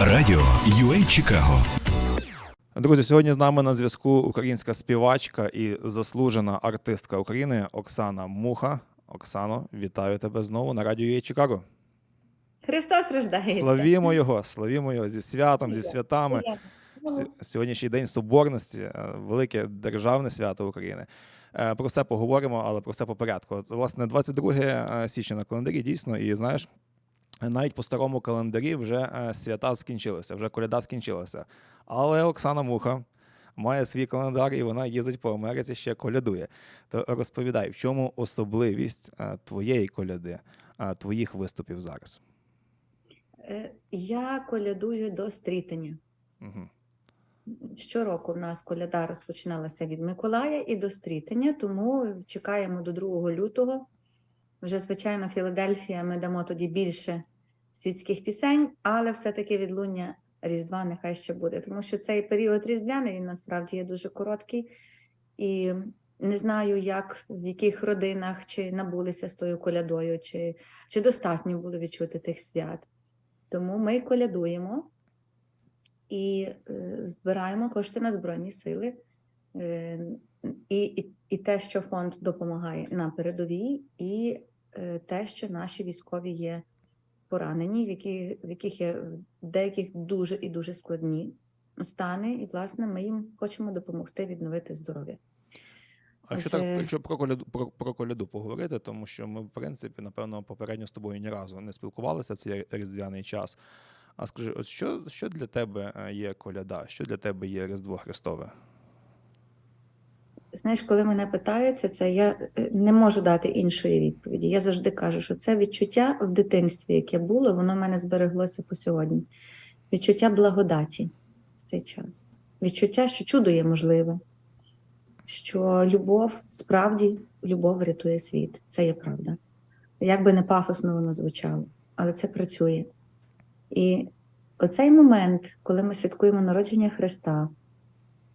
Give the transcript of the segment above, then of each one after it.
Радіо UA Чикаго. Друзі, сьогодні з нами на зв'язку українська співачка і заслужена артистка України Оксана Муха. Оксано, вітаю тебе знову на радіо UA Чикаго. Христос рождається. Славімо його, славімо його зі святом, зі святами. Сьогоднішній день соборності, е, велике державне свято України. Е, Про це поговоримо, але про це по порядку. Власне, 22 січня на календарі дійсно, і знаєш, навіть по старому календарі вже е, свята скінчилися, вже коляда скінчилася. Але Оксана Муха має свій календар, і вона їздить по Америці ще колядує. То розповідай, в чому особливість е, твоєї коляди, е, твоїх виступів зараз? Я колядую до стрітення. Угу. Щороку в нас коляда розпочиналася від Миколая і до стрітення, тому чекаємо до 2 лютого. Вже, звичайно, Філадельфія ми дамо тоді більше світських пісень, але все-таки відлуння Різдва нехай ще буде, тому що цей період різдвяний він насправді є дуже короткий. І не знаю, як в яких родинах чи набулися з тою колядою, чи, чи достатньо було відчути тих свят. Тому ми колядуємо і е, збираємо кошти на Збройні Сили. Е, і, і, і те, що фонд допомагає на передовій, і те, що наші військові є поранені, в, які, в яких є в деяких дуже і дуже складні стани, і власне ми їм хочемо допомогти відновити здоров'я. А Отже- так, якщо про коляду про, про коляду поговорити, тому що ми, в принципі, напевно, попередньо з тобою ні разу не спілкувалися в цей різдвяний час. А скажи, от що, що для тебе е, є коляда? Що для тебе є Різдво Христове? Знаєш, коли мене питаються це, я е, не можу дати іншої відповіді. Я завжди кажу, що це відчуття в дитинстві, яке було, воно в мене збереглося по сьогодні. Відчуття благодаті в цей час. Відчуття, що чудо є можливе, що любов справді любов рятує світ. Це є правда. Як би не пафосно воно звучало, але це працює. І оцей момент, коли ми святкуємо народження Христа,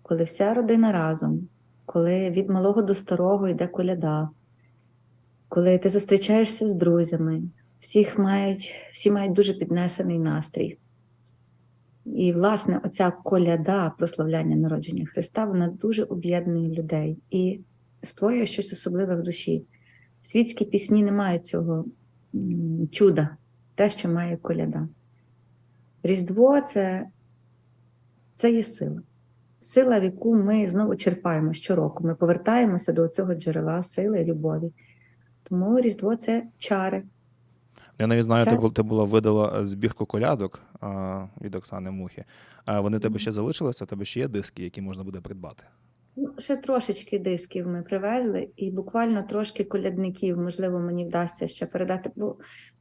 коли вся родина разом, коли від малого до старого йде коляда, коли ти зустрічаєшся з друзями, всіх мають, всі мають дуже піднесений настрій. І, власне, оця коляда прославляння народження Христа, вона дуже об'єднує людей і створює щось особливе в душі. Світські пісні не мають цього чуда, те, що має коляда. Різдво це, це є сила сила, в яку ми знову черпаємо щороку. Ми повертаємося до цього джерела сили, любові. Тому Різдво це чари. Я навіть знаю, ти, ти була видала е, збірку колядок а, від Оксани Мухи. А вони тебе ще залишилися? У тебе ще є диски, які можна буде придбати? Ну, ще трошечки дисків ми привезли, і буквально трошки колядників, можливо, мені вдасться ще передати. Бо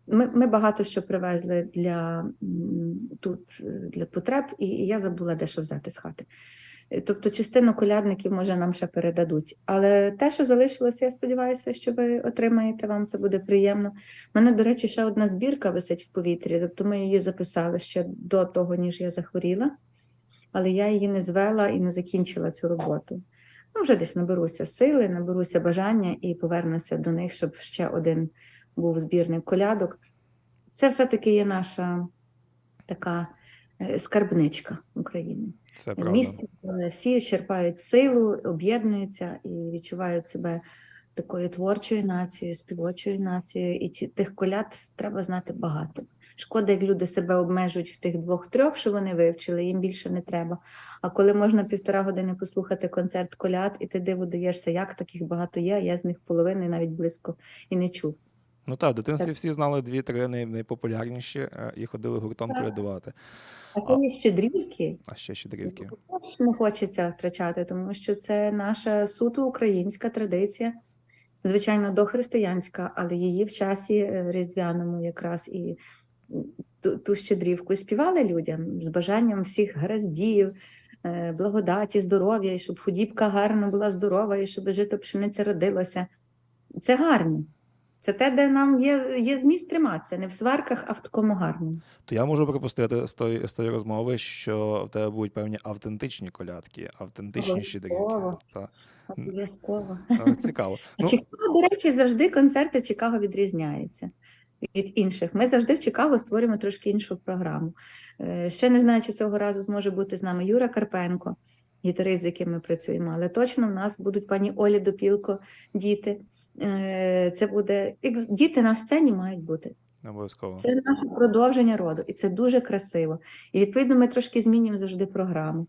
ми, ми багато що привезли для тут е, для потреб, і, і я забула дещо взяти з хати. Тобто, частину колядників може нам ще передадуть. Але те, що залишилося, я сподіваюся, що ви отримаєте, вам це буде приємно. У мене, до речі, ще одна збірка висить в повітрі, тобто ми її записали ще до того, ніж я захворіла, але я її не звела і не закінчила цю роботу. Ну, вже десь наберуся сили, наберуся бажання і повернуся до них, щоб ще один був збірник колядок. Це все-таки є наша така е, скарбничка України. Це правда. Місце, де всі черпають силу, об'єднуються і відчувають себе такою творчою нацією, співочою нацією. І ці, тих коляд треба знати багато. Шкода, як люди себе обмежують в тих двох-трьох, що вони вивчили, їм більше не треба. А коли можна півтора години послухати концерт коляд, і ти диву даєшся, як таких багато є, я з них половини навіть близько і не чув. Ну так, в дитинстві Так. всі знали дві-три най- найпопулярніші е, і ходили гуртом Так. колядувати. А ще є щедрівки, А ще щедрівки. Також не хочеться втрачати, тому що це наша суто українська традиція, звичайно, дохристиянська, але її в часі е, різдвяному якраз і ту, ту щедрівку і співали людям з бажанням всіх гараздів, е, благодаті, здоров'я, і щоб худібка гарна була здорова, і щоб жито пшениця родилося. Це гарно. Це те, де нам є, є зміст триматися, не в сварках, а в такому гарному. То я можу припустити з тої, з тої розмови, що в тебе будуть певні автентичні колядки, автентичні щедрівки. Обов'язково. Цікаво. А Ну, Чикаго, до речі, завжди концерти в Чикаго відрізняються. від інших. Ми завжди в Чикаго створюємо трошки іншу програму. Е, Ще не знаю, чи цього разу зможе бути з нами Юра Карпенко, гітарист, з яким ми працюємо, але точно в нас будуть пані Олі Допілко, діти. Е, Це буде як- діти на сцені мають бути. Обов'язково. Це наше продовження роду, і це дуже красиво. І відповідно ми трошки змінюємо завжди програму.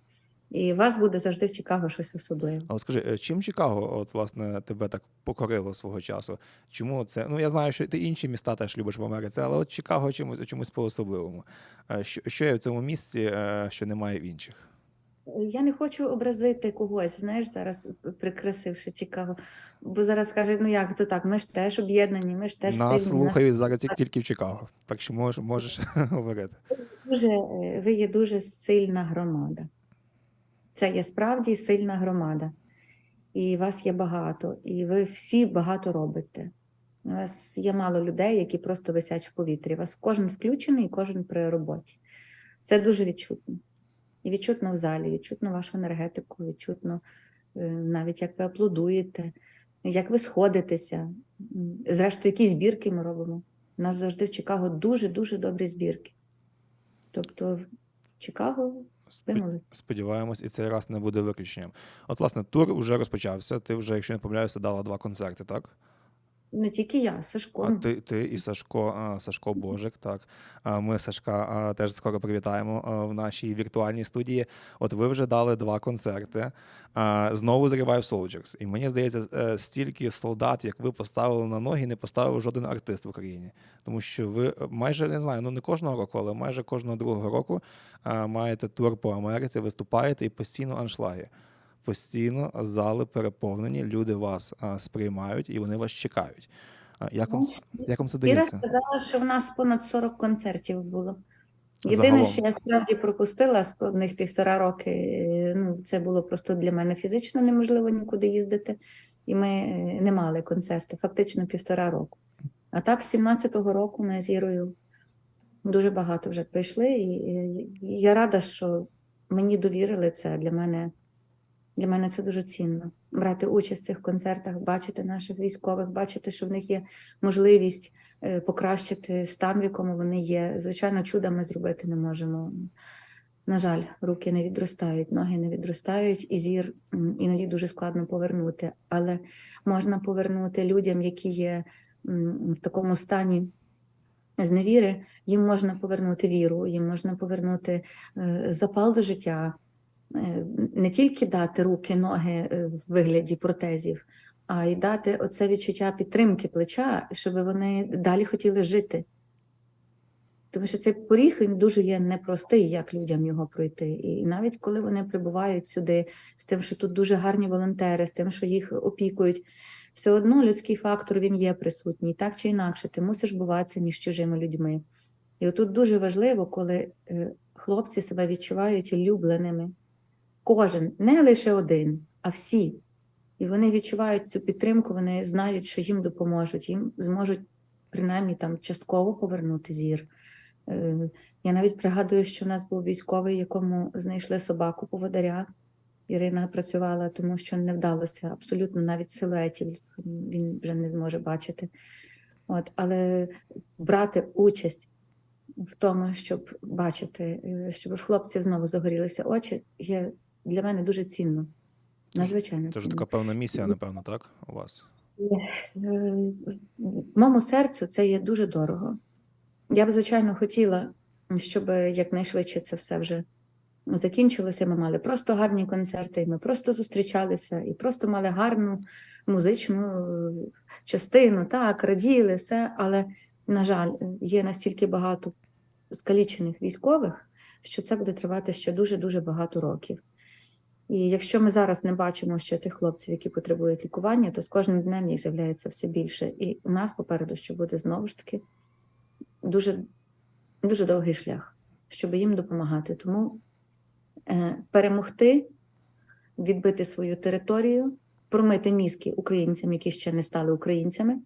І вас буде завжди в Чикаго щось особливе. А от скажи, е, чим Чикаго, от власне, тебе так покорило свого часу? Чому це? Ну я знаю, що ти інші міста теж любиш в Америці, але от Чикаго чомусь чомусь по-особливому. Е, Що, що є в цьому місці, що немає в інших? Я не хочу образити когось, знаєш, зараз прикрасивши Чикаго. Бо зараз скажуть, ну як то так, ми ж теж об'єднані, ми ж теж Нас сильні. нас слухають зараз тільки- тільки в Чикаго. Так що можеш, можеш говорити. дуже, е, ви є дуже сильна громада. Це є справді сильна громада. І вас є багато, і ви всі багато робите. У вас є мало людей, які просто висять в повітрі. У вас кожен включений і кожен при роботі. Це дуже відчутно. І відчутно в залі, відчутно вашу енергетику, відчутно е, навіть як ви аплодуєте, як ви сходитеся. Зрештою, які збірки ми робимо. У нас завжди в Чикаго дуже-дуже добрі збірки. Тобто, в Чикаго молодці. Сподіваємось, і цей раз не буде виключенням. От, власне, тур вже розпочався. Ти вже, якщо не помиляюся, дала два концерти, так? Не тільки я, Сашко. А ти, ти і Сашко, Сашко Божик, так. Ми Сашка теж скоро привітаємо в нашій віртуальній студії. От ви вже дали два концерти. Знову з Revive Soldiers. І мені здається, е, стільки солдат, як ви поставили на ноги, не поставив жоден артист в Україні. Тому що ви е, майже не знаю, ну не кожного року, але майже кожного другого року маєте тур по Америці, виступаєте і постійно аншлаги. Постійно зали переповнені, люди вас сприймають і вони вас чекають. Як вам, як вам це дається? сказала, що в нас понад 40 концертів було. Єдине, Загалом. що я справді пропустила складних півтора роки, е, ну, це було просто для мене фізично неможливо нікуди їздити, і ми е, не мали концерти, фактично півтора року. А так, з 17-го року ми з Ірою дуже багато вже прийшли, і, і я рада, що мені довірили це. Для мене, для мене це дуже цінно. Брати участь в цих концертах, бачити наших військових, бачити, що в них є можливість е, покращити стан, в якому вони є. Звичайно, чуда ми зробити не можемо. На жаль, руки не відростають, ноги не відростають, і зір іноді дуже складно повернути. Але можна повернути людям, які є в такому стані зневіри, їм можна повернути віру, їм можна повернути е, запал до життя, не тільки дати руки, ноги е, в вигляді протезів, а й дати оце відчуття підтримки плеча, щоб вони далі хотіли жити. Тому що цей поріг він дуже є непростий, як людям його пройти. І навіть коли вони прибувають сюди з тим, що тут дуже гарні волонтери, з тим, що їх опікують, все одно людський фактор він є присутній, так чи інакше, ти мусиш буватися між чужими людьми. І отут дуже важливо, коли е, хлопці себе відчувають улюбленими. Кожен, не лише один, а всі. І вони відчувають цю підтримку, вони знають, що їм допоможуть, їм зможуть принаймні там частково повернути зір. Е, Я навіть пригадую, що в нас був військовий, якому знайшли собаку поводаря. Ірина працювала, тому що не вдалося абсолютно навіть силуетів він вже не зможе бачити. От, але брати участь в тому, щоб бачити, е, щоб в хлопців знову загорілися очі, є для мене дуже цінно. Надзвичайно Це ж така певна місія, напевно, так? У вас? Е, Моєму серцю це є дуже дорого. Я б, звичайно, хотіла, щоб якнайшвидше це все вже закінчилося. Ми мали просто гарні концерти, і ми просто зустрічалися, і просто мали гарну музичну е, частину, так, раділи все. Але, на жаль, є настільки багато скалічених військових, що це буде тривати ще дуже-дуже багато років. І якщо ми зараз не бачимо ще тих хлопців, які потребують лікування, то з кожним днем їх з'являється все більше. І у нас попереду ще буде знову ж таки дуже, дуже довгий шлях, щоб їм допомагати. Тому е, перемогти, відбити свою територію, промити мізки українцям, які ще не стали українцями,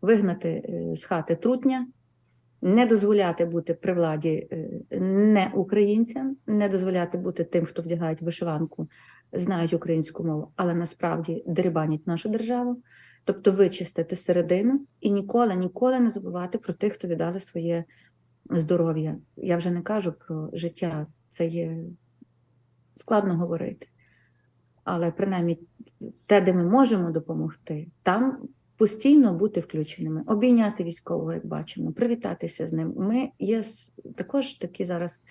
вигнати е, з хати трутня, не дозволяти бути при владі е, не українцям, не дозволяти бути тим, хто вдягають вишиванку, знають українську мову, але насправді дерибанять нашу державу. Тобто вичистити середину і ніколи, ніколи не забувати про тих, хто віддали своє здоров'я. Я вже не кажу про життя, це є складно говорити. Але принаймні те, де ми можемо допомогти, там постійно бути включеними, обійняти військового, як бачимо, привітатися з ним. Ми є також такі зараз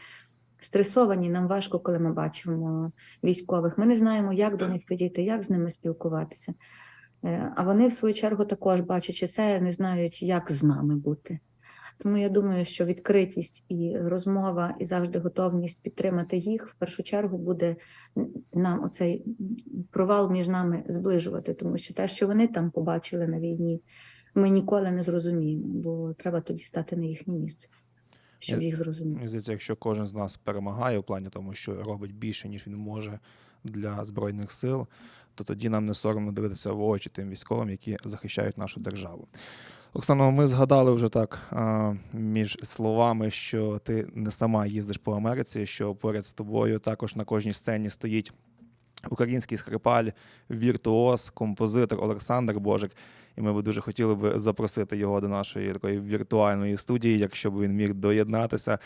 стресовані, нам важко, коли ми бачимо військових. Ми не знаємо, як до них підійти, як з ними спілкуватися. Е, А вони, в свою чергу, також, бачачи це, не знають, як з нами бути. Тому я думаю, що відкритість і розмова, і завжди готовність підтримати їх в першу чергу буде нам оцей провал між нами зближувати, тому що те, що вони там побачили на війні, ми ніколи не зрозуміємо, бо треба тоді стати на їхнє місце, щоб їх зрозуміти. Здається, якщо кожен з нас перемагає в плані тому, що робить більше, ніж він може для збройних сил, то тоді нам не соромно дивитися в очі тим військовим, які захищають нашу державу. Оксано, ми згадали вже так між словами, що ти не сама їздиш по Америці, що поряд з тобою також на кожній сцені стоїть український скрипаль, віртуоз, композитор Олександр Божик. І ми би дуже хотіли би запросити його до нашої такої віртуальної студії, якщо б він міг доєднатися.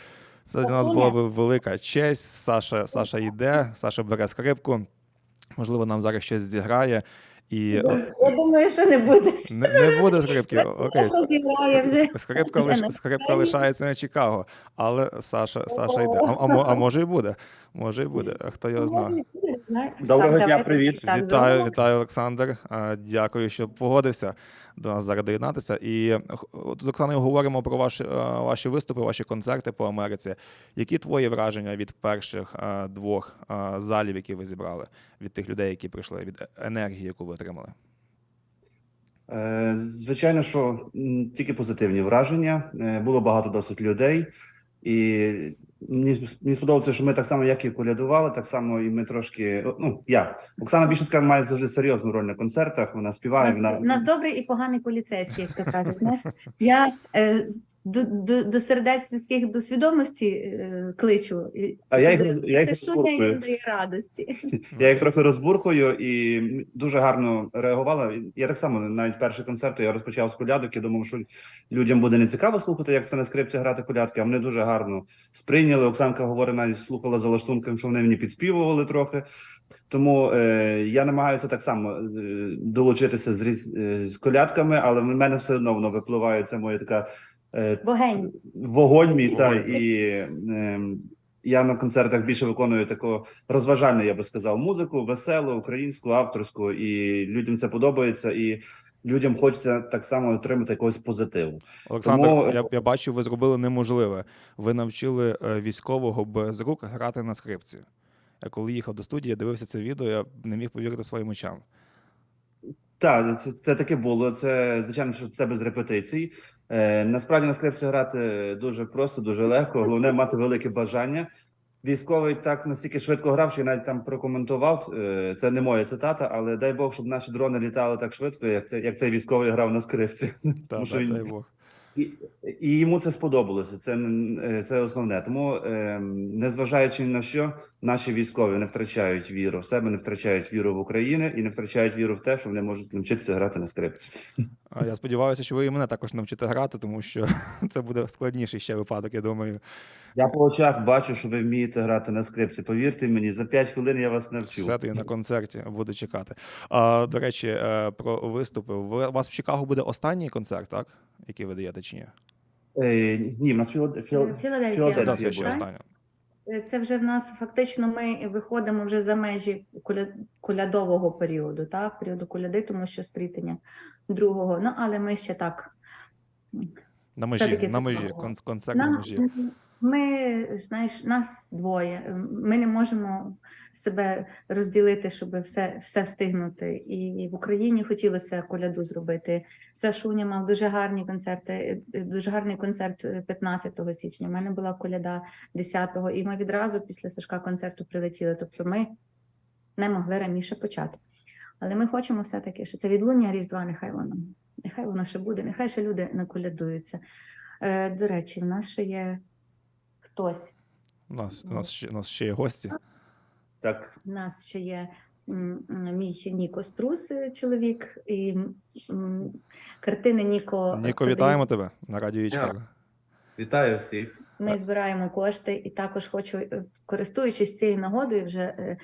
Це для нас була б велика честь. Саша, Саша йде, Саша бере скрипку. Можливо, нам зараз щось зіграє. І Я думаю, що не буде. не, не буде скрипки. Окей, вже. скрипка, лиш, скрипка лишається на Чикаго, але Саша, Саша йде. А, а, а може і буде. Може і буде. Хто його знає? Доброго дня, привіт. вітаю, вітаю, Олександр. Дякую, що погодився до нас зараз доєднатися. І от з говоримо про ваші, е, ваші виступи, ваші концерти по Америці. Які твої враження від перших е, двох е, залів, які ви зібрали, від тих людей, які прийшли, від енергії, яку ви отримали? Звичайно, що тільки позитивні враження. Було багато досить людей, і мені, мені сподобалося, що ми так само, як і колядували, так само і ми трошки. Ну, я. Оксана більше має завжди серйозну роль на концертах. Вона У співає. нас, Вона у нас добрий і поганий поліцейський, як то кажуть. Знаєш, я е, до, до, до сердець людських до свідомості е, кличу. А я їх- я їх дає радості. Я їх трохи розбурхую і дуже гарно реагувала. Я так само навіть перший концерт я розпочав з колядок. Я думав, що людям буде не цікаво слухати, як це на скрипці грати колядки. А вони дуже гарно сприйняли. Оксанка говорить, навіть слухала за лаштунком, що вони мені підспівували трохи. Тому е, я намагаюся так само е, долучитися з, е, з колядками, але в мене все одно воно випливає. Це моя така е, Богень. вогонь мій та і ем, я на концертах більше виконую таку розважальну, я би сказав, музику, веселу, українську, авторську, і людям це подобається, і людям хочеться так само отримати якогось позитиву. Олександр, Тому- я, я бачу, ви зробили неможливе. Ви навчили е, військового без рук грати на скрипці. Я коли їхав до студії, я дивився це відео, я не міг повірити своїм очам. Так, це, це таке було. Це звичайно, що це без репетицій. Е, насправді на скрипці грати дуже просто, дуже легко. Головне мати велике бажання. Військовий так настільки швидко грав, що я навіть там прокоментував. е, Це не моя цитата, але дай Бог, щоб наші дрони літали так швидко, як це як цей військовий грав на скрипці. Та, та, він- дай Бог. І, і йому це сподобалося. Це е, це основне. Тому, е, незважаючи на що, наші військові не втрачають віру в себе, не втрачають віру в Україну і не втрачають віру в те, що вони можуть навчитися грати на скрипці. Я сподіваюся, що ви і мене також навчите грати, тому що це буде складніший ще випадок, я думаю. Я по очах бачу, що ви вмієте грати на скрипці. Повірте мені, за 5 хвилин я вас навчу. Все тоді на концерті буду чекати. А, до речі, е, про виступи. Ви, у вас в Чикаго буде останній концерт, так? Який ви даєте чи ні? Е, ні, в нас. Філадельфія. Філадельфія Да, буде. це Це вже в нас фактично ми виходимо вже за межі коля- колядового періоду, так, періоду коляди, тому що стрітення другого. Ну, але ми ще так. На межі, на межі, кон- концерт На- межі. Ми, знаєш, нас двоє. Ми не можемо себе розділити, щоб все, все встигнути. І в Україні хотілося коляду зробити. Сашуня мав дуже гарні концерти, е, дуже гарний концерт е, 15 січня. У мене була коляда 10-го, і ми відразу після Сашка концерту прилетіли. Тобто ми не могли раніше почати. Але ми хочемо все-таки, що це відлуння Різдва, нехай воно. Нехай воно ще буде, нехай ще люди наколядуються. Е, до речі, в нас ще є хтось. У нас, у нас, ще, у нас ще є гості. Так, У нас ще є мій Ніко Струс, е, чоловік, і м, картини Ніко. Ніко, продають. вітаємо тебе на радіо «Віа Вітаю всіх. Ми збираємо кошти, і також хочу, е, користуючись цією нагодою, вже е,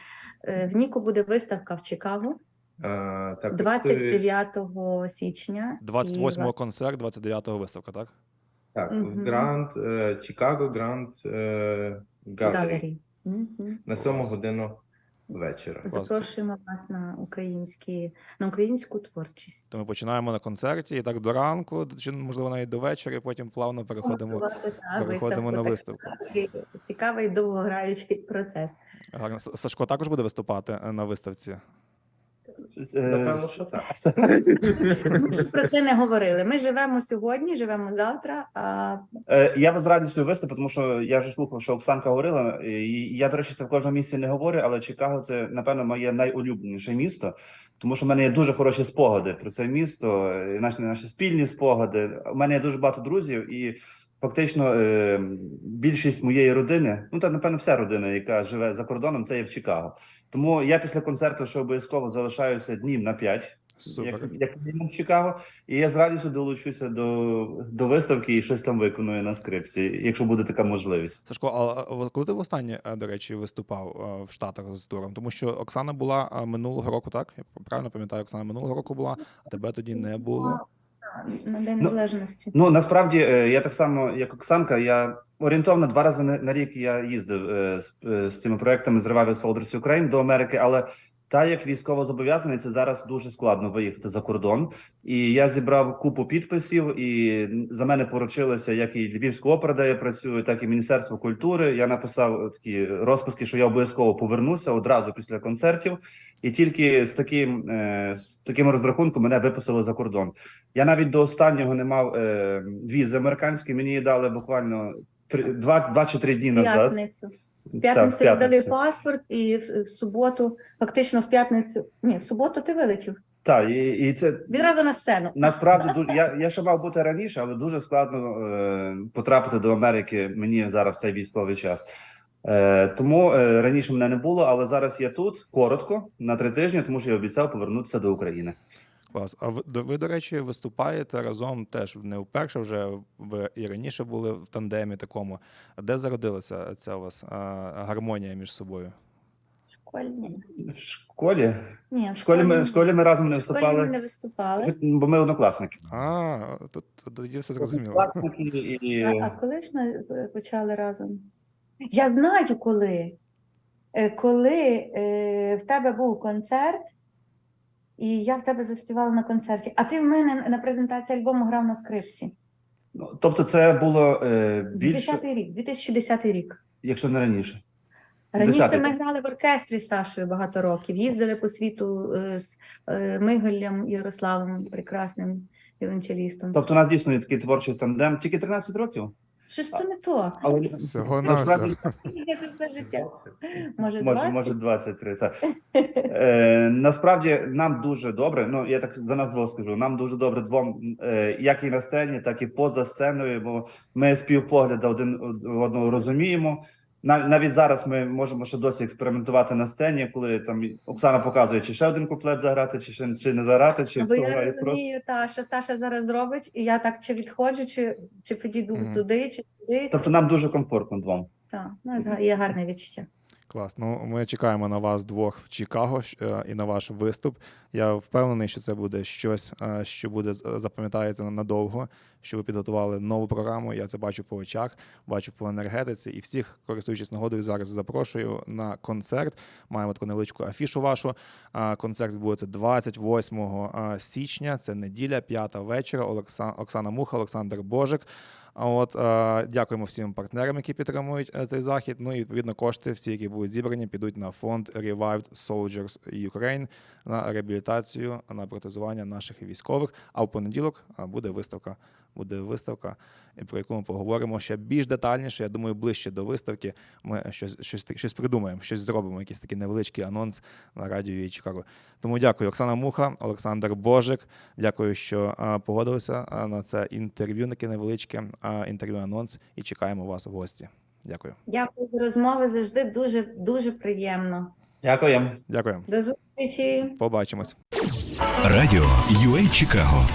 е, в Ніко буде виставка в Чикаго А, так, 29 січня. і 28-го концерт, 29-го виставка, так? Так, в. Гранд, е, Чикаго Гранд е, Галері. На 7 годину вечора. Запрошуємо вас на українські на українську творчість. То ми починаємо на концерті і так до ранку, чи можливо навіть до вечора, і потім плавно переходимо. Так, переходимо на виставку. Цікавий, цікавий довгограючий процес. Гарно. Сашко також буде виступати е, на виставці. Е, Напевно, що так. Ми ж про це не говорили. Ми живемо сьогодні, живемо завтра. А Е, Я з радістю виступив, тому що я вже слухав, що Оксанка говорила. І я, до речі, це в кожному місці не говорю, але Чикаго це, напевно, моє найулюбленіше місто, тому що в мене є дуже хороші спогади про це місто, наші, наші спільні спогади. У мене є дуже багато друзів, і фактично е, більшість моєї родини, ну та напевно, вся родина, яка живе за кордоном, це є в Чикаго. Тому я після концерту ще обов'язково залишаюся днів на п'ять. Як, як в Чикаго, і я з радістю долучуся до, до виставки і щось там виконую на скрипці, якщо буде така можливість. Сашко, а коли ти востаннє, е, до речі, виступав е, в Штатах з туром? Тому що Оксана була минулого року, так? Я правильно пам'ятаю, Оксана минулого року була, а тебе тоді не було. На День Ну, Незалежності. Ну насправді е, я так само, як Оксанка, я орієнтовно два рази на, рік я їздив е, з, е, з цими проектами з Revival Soldiers Ukraine до Америки, але та як військово зобов'язаний, це зараз дуже складно виїхати за кордон. І я зібрав купу підписів, і за мене поручилося, як і Львівська опера, де я працюю, так і Міністерство культури. Я написав такі розписки, що я обов'язково повернуся одразу після концертів, і тільки з таким е, з таким розрахунком мене випустили за кордон. Я навіть до останнього не мав е, візи американські. Мені її дали буквально три, два, два чи три дні назад. п'ятницю. В Так, п'ятницю в п'ятницю. паспорт, і в, в суботу, фактично в п'ятницю. Ні, в суботу ти вилетів. Так, і, і це Відразу на сцену. насправді дуже. Я, я ще мав бути раніше, але дуже складно е, потрапити до Америки мені зараз в цей військовий час. Е, тому е, раніше мене не було, але зараз я тут коротко на три тижні, тому що я обіцяв повернутися до України. Клас. А ви, до- ви, до речі, виступаєте разом теж не вперше вже ви і раніше були в тандемі такому. Де зародилася ця у вас а, гармонія між собою? В школі Ні, в школі ми в школі ми разом не в ми виступали, не виступали. бо ми однокласники. А, тут тоді все зрозуміло. І А, а коли ж ми е, почали разом? Я знаю коли. Е, Коли е, в тебе був концерт, і я в тебе заспівала на концерті, а ти в мене на презентації альбому грав на скрипці. ну, тобто, це було е, більше, 10 рік, 2010 рік. якщо не раніше. Раніше ми грали в оркестрі з Сашою багато років, їздили по світу е, з е, Миголем Ярославом, прекрасним віолончелістом. Тобто, у нас дійсно є такий творчий тандем, тільки 13 років. Щось то не то. Але Всього насправді. Я тут все життя. Може, може, 20? може 23, так. Е, насправді нам дуже добре. Ну я так за нас двох скажу. Нам дуже добре двом, е, як і на сцені, так і поза сценою. Бо ми співпогляда один одного розуміємо. Нав- Навіть зараз ми можемо ще досі експериментувати на сцені, коли там Оксана показує, чи ще один куплет заграти, чи ще чи не заграти, чи Бо я розумію, просто. та, що Саша зараз робить, і я так чи відходжу, чи, чи підійду Мгм. туди, чи туди. Тобто нам дуже комфортно двом. Так, ну, є гарне відчуття. Клас. Ну, ми чекаємо на вас двох в Чикаго е, і на ваш виступ. Я впевнений, що це буде щось, е, що буде запам'ятається надовго. Що ви підготували нову програму. Я це бачу по очах, бачу по енергетиці. І всіх, користуючись нагодою, зараз запрошую на концерт. Маємо таку невеличку афішу вашу. Концерт відбудеться 28 а, січня. Це неділя, п'ята вечора. Оксана Муха, Олександр Божик. От е, дякуємо всім партнерам, які підтримують е, цей захід. Ну і відповідно кошти, всі, які будуть зібрані, підуть на фонд Revived Soldiers Ukraine на реабілітацію, на протезування наших військових. А в понеділок е, буде виставка. Буде виставка, і про яку ми поговоримо ще більш детальніше. Я думаю, ближче до виставки ми щось, щось, щось придумаємо, щось зробимо, якийсь такий невеличкий анонс на радіо і Чикаго. Тому дякую, Оксана Муха, Олександр Божик. Дякую, що а, погодилися а, на це інтерв'ю, таке невеличке а, інтерв'ю анонс, і чекаємо вас в гості. Дякую. Дякую за розмови. Завжди дуже дуже приємно. Дякую. Дякую. До зустрічі! Побачимось. Радіо UA Чикаго